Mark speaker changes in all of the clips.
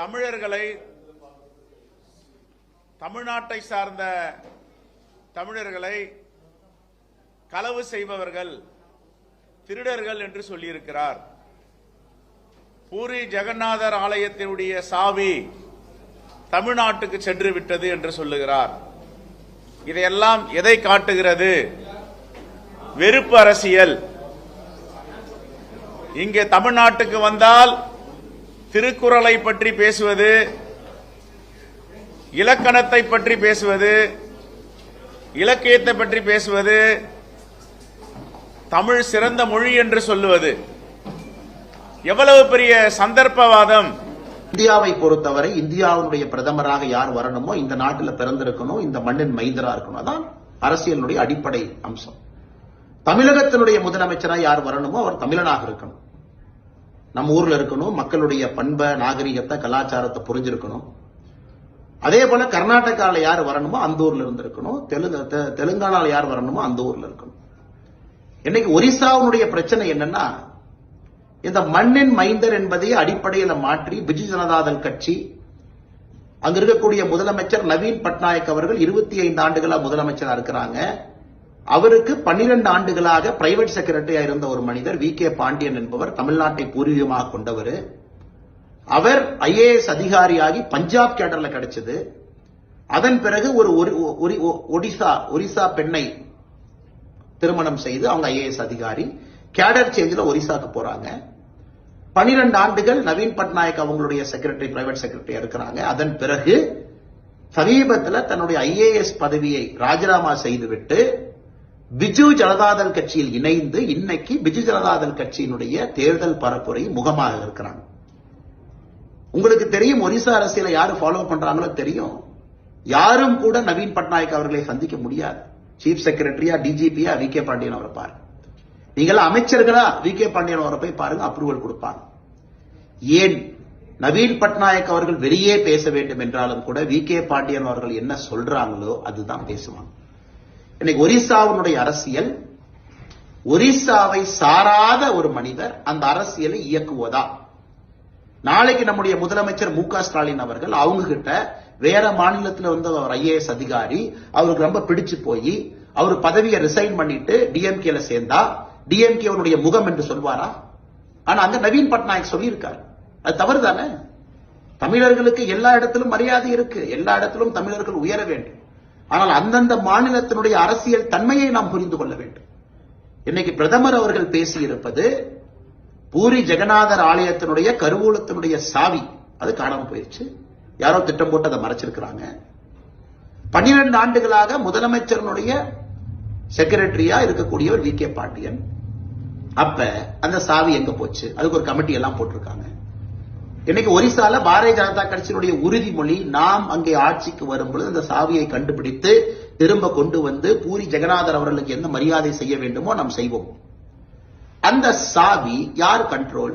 Speaker 1: தமிழர்களை தமிழ்நாட்டை சார்ந்த தமிழர்களை களவு செய்பவர்கள் திருடர்கள் என்று சொல்லியிருக்கிறார். பூரி ஜெகநாதர் ஆலயத்தினுடைய சாவி தமிழ்நாட்டுக்கு சென்று விட்டது என்று சொல்லுகிறார். இதையெல்லாம் எதை காட்டுகிறது? வெறுப்பு அரசியல். இங்கே தமிழ்நாட்டுக்கு வந்தால் திருக்குறளை பற்றி பேசுவது இலக்கணத்தை பற்றி பேசுவது இலக்கியத்தை பற்றி பேசுவது தமிழ் சிறந்த மொழி என்று சொல்லுவது. எவ்வளவு பெரிய சந்தர்ப்பவாதம்.
Speaker 2: இந்தியாவை பொறுத்தவரை இந்தியாவுடைய பிரதமராக யார் வரணுமோ இந்த நாட்டில் பிறந்திருக்கணும் இந்த மண்ணின் மைந்தரா இருக்கணும். அதான் அரசியலுடைய அடிப்படை அம்சம். தமிழகத்தினுடைய முதலமைச்சராக யார் வரணுமோ அவர் தமிழனாக இருக்கணும். நம்ம ஊர்ல இருக்கணும் மக்களுடைய பண்பை நாகரிகத்தை கலாச்சாரத்தை புரிஞ்சிருக்கணும். அதே போல கர்நாடகாவில் யார் வரணுமோ அந்த ஊர்ல இருந்து இருக்கணும் தெலுங்கு தெ- தெலுங்கானால யார் வரணுமோ அந்த ஊர்ல இருக்கணும். இன்னைக்கு ஒரிசாவுடைய பிரச்சனை என்னன்னா இந்த மண்ணின் மைந்தர் என்பதை அடிப்படையில் மாற்றி பிஜு ஜனதாதள் கட்சி அங்க இருக்கக்கூடிய முதலமைச்சர் நவீன் பட்நாயக் அவர்கள் இருபத்தி ஐந்து ஆண்டுகளா முதலமைச்சரா இருக்கிறாங்க. அவருக்கு பன்னிரண்டு ஆண்டுகளாக பிரைவேட் செக்ரட்டரியா இருந்த ஒரு மனிதர் வி கே பாண்டியன் என்பவர் தமிழ்நாட்டை பூர்வீகமாக கொண்டவர். அவர் ஐஏஎஸ் அதிகாரியாகி பஞ்சாப் கேடர்ல கிடைச்சது. அதன் பிறகு ஒரு ஒடிசா ஒரிசா பெண்ணை திருமணம் செய்து அவங்க ஐஏஎஸ் அதிகாரி. கேடர் சேஞ்சில் ஒரிசாக்கு போறாங்க. பனிரெண்டு ஆண்டுகள் நவீன் பட்நாயக் அவங்களுடைய செக்ரட்டரி பிரைவேட் செக்ரட்டரி இருக்கிறாங்க. அதன் பிறகு சமீபத்தில் தன்னுடைய ஐஏஎஸ் பதவியை ராஜினாமா செய்துவிட்டு பிஜு ஜனதாதள் கட்சியில் இணைந்து இன்னைக்கு பிஜு ஜனதாதள் கட்சியினுடைய தேர்தல் பரப்புரை முகமாக இருக்கிறாங்க. உங்களுக்கு தெரியும் ஒரிசா அரசியலை யாரு ஃபாலோ பண்றாங்களோ தெரியும். யாரும் கூட நவீன் பட்நாயக் அவர்களை சந்திக்க முடியாது. சீஃப் செக்ரட்டரியா டிஜிபியா வி கே பாண்டியன் அவரை பாருங்க. நீங்களா அமைச்சர்களா வி கே பாண்டியன் அவரை போய் பாருங்க அப்ரூவல் கொடுப்பாங்க. ஏன்? நவீன் பட்நாயக் அவர்கள் வெளியே பேச வேண்டும் என்றாலும் கூட வி கே பாண்டியன் அவர்கள் என்ன சொல்றாங்களோ அதுதான் பேசுவாங்க. இன்னைக்கு ஒரிசாவினுடைய அரசியல் ஒரிசாவை சாராத ஒரு மனிதர் அந்த அரசியலை இயக்குவதா? நாளைக்கு நம்முடைய முதலமைச்சர் மு க ஸ்டாலின் அவர்கள் அவங்க கிட்ட வேற மாநிலத்தில் வந்த அவர் ஐஏஎஸ் அதிகாரி அவருக்கு ரொம்ப பிடிச்சு போய் அவர் பதவியை ரிசைன் பண்ணிட்டு டிஎம்கேல சேர்ந்தா டிஎம்கே அவருடைய முகம் என்று சொல்வாரா? ஆனா அங்க நவீன் பட்நாயக் சொல்லியிருக்காரு. அது தவறு தானே தமிழர்களுக்கு எல்லா இடத்திலும் மரியாதை இருக்கு. எல்லா இடத்திலும் தமிழர்கள் உயர வேண்டும். ஆனால் அந்தந்த மாநிலத்தினுடைய அரசியல் தன்மையை நாம் புரிந்து கொள்ள வேண்டும். இன்னைக்கு பிரதமர் அவர்கள் பேசியிருப்பது பூரி ஜெகநாதர் ஆலயத்தினுடைய கருவூலத்தினுடைய சாவி. அது காணாம போயிடுச்சு யாரோ திட்டம் போட்டு அதை மறைச்சிருக்கிறாங்க. பன்னிரண்டு ஆண்டுகளாக முதலமைச்சரனுடைய செக்ரட்டரியா இருக்கக்கூடியவர் வி கே பாண்டியன். அப்ப அந்த சாவி எங்க போச்சு? அதுக்கு ஒரு கமிட்டி எல்லாம் போட்டிருக்காங்க. இன்னைக்கு ஒரிசால பாரதிய ஜனதா கட்சியினுடைய உறுதிமொழி நாம் அங்கே ஆட்சிக்கு வரும்பொழுது அந்த சாவியை கண்டுபிடித்து திரும்ப கொண்டு வந்து பூரி ஜெகநாதர் அவர்களுக்கு என்ன மரியாதை செய்ய வேண்டுமோ நாம் செய்வோம். அந்த சாவி யார் கண்ட்ரோல்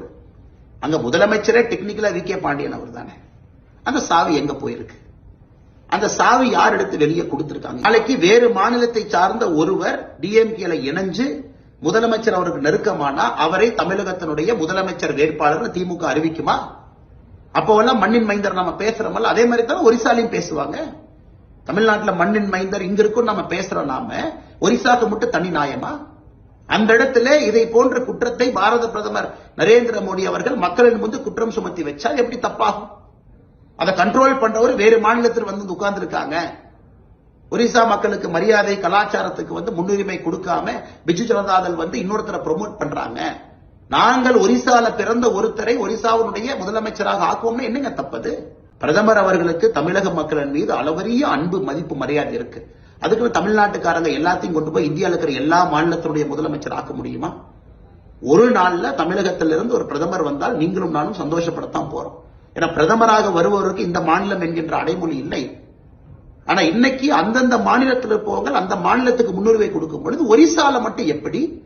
Speaker 2: அங்க முதலமைச்சரே டெக்னிக்கலா வி கே பாண்டியன் அவர் தானே. அந்த சாவி எங்க போயிருக்கு? அந்த சாவி யார் எடுத்து வெளியே கொடுத்திருக்காங்க? நாளைக்கு வேறு மாநிலத்தை சார்ந்த ஒருவர் டிஎம்கேல இணைஞ்சு முதலமைச்சர் அவருக்கு நெருக்கமானா அவரை தமிழகத்தினுடைய முதலமைச்சர் வேட்பாளர் திமுக அறிவிக்குமா? அப்போவெல்லாம் மண்ணின் மைந்தர் நம்ம பேசுறோமல்ல? அதே மாதிரி தான் ஒரிசாலையும் பேசுவாங்க. தமிழ்நாட்டுல மண்ணின் மைந்தர் இங்க இருக்கும் நம்ம பேசுறோம் நாம. ஒரிசாக்கு மட்டும் தனி நியாயமா அந்த இடத்துல இதை போன்ற குற்றத்தை பாரத பிரதமர் நரேந்திர மோடி அவர்கள் மக்களின் முன்பு குற்றம் சுமத்தி வச்சா எப்படி தப்பாகும்? அதை கண்ட்ரோல் பண்றவர் வேறு மாநிலத்தில் வந்து உட்கார்ந்து இருக்காங்க ஒரிசா மக்களுக்கு மரியாதை கலாச்சாரத்துக்கு வந்து முன்னுரிமை கொடுக்காம பிஜு ஜனதாதள் வந்து இன்னொருத்தரை ப்ரொமோட் பண்றாங்க. நாங்கள் ஒரிசால பிறந்த ஒருத்தரை ஒரிசாவினுடைய முதலமைச்சராக ஆக்குவோம்னா என்னங்க தப்பது? பிரதமர் அவர்களுக்கு தமிழக மக்களின் மீது அளவரிய அன்பு மதிப்பு மரியாதை இருக்கு. அதுக்கு தமிழ்நாட்டுக்காரங்க எல்லாத்தையும் கொண்டு போய் இந்தியாவில் இருக்கிற எல்லா மாநிலத்தினுடைய முதலமைச்சர் ஆக்க முடியுமா? ஒரு நாள்ல தமிழகத்திலிருந்து ஒரு பிரதமர் வந்தால் நீங்களும் நானும் சந்தோஷப்படத்தான் போறோம். ஏன்னா பிரதமராக வருபவருக்கு இந்த மாநிலம் என்கின்ற அடைமொழி இல்லை. ஆனா இன்னைக்கு அந்தந்த மாநிலத்தில் இருப்பவர்கள் அந்த மாநிலத்துக்கு முன்னுரிமை கொடுக்கும் பொழுது ஒரிசால மட்டும் எப்படி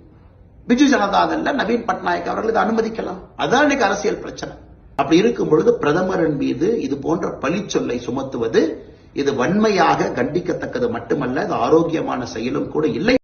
Speaker 2: பிஜு ஜனதாதள்ல நவீன் பட்நாயக் அவர்களுக்கு அனுமதிக்கலாம். அதான் இன்னைக்கு அரசியல் பிரச்சனை. அப்படி இருக்கும் பொழுது பிரதமரின் மீது இது போன்ற பழிச்சொல்லை சுமத்துவது இது வன்மையாக கண்டிக்கத்தக்கது மட்டுமல்ல இது ஆரோக்கியமான செயலும் கூட இல்லை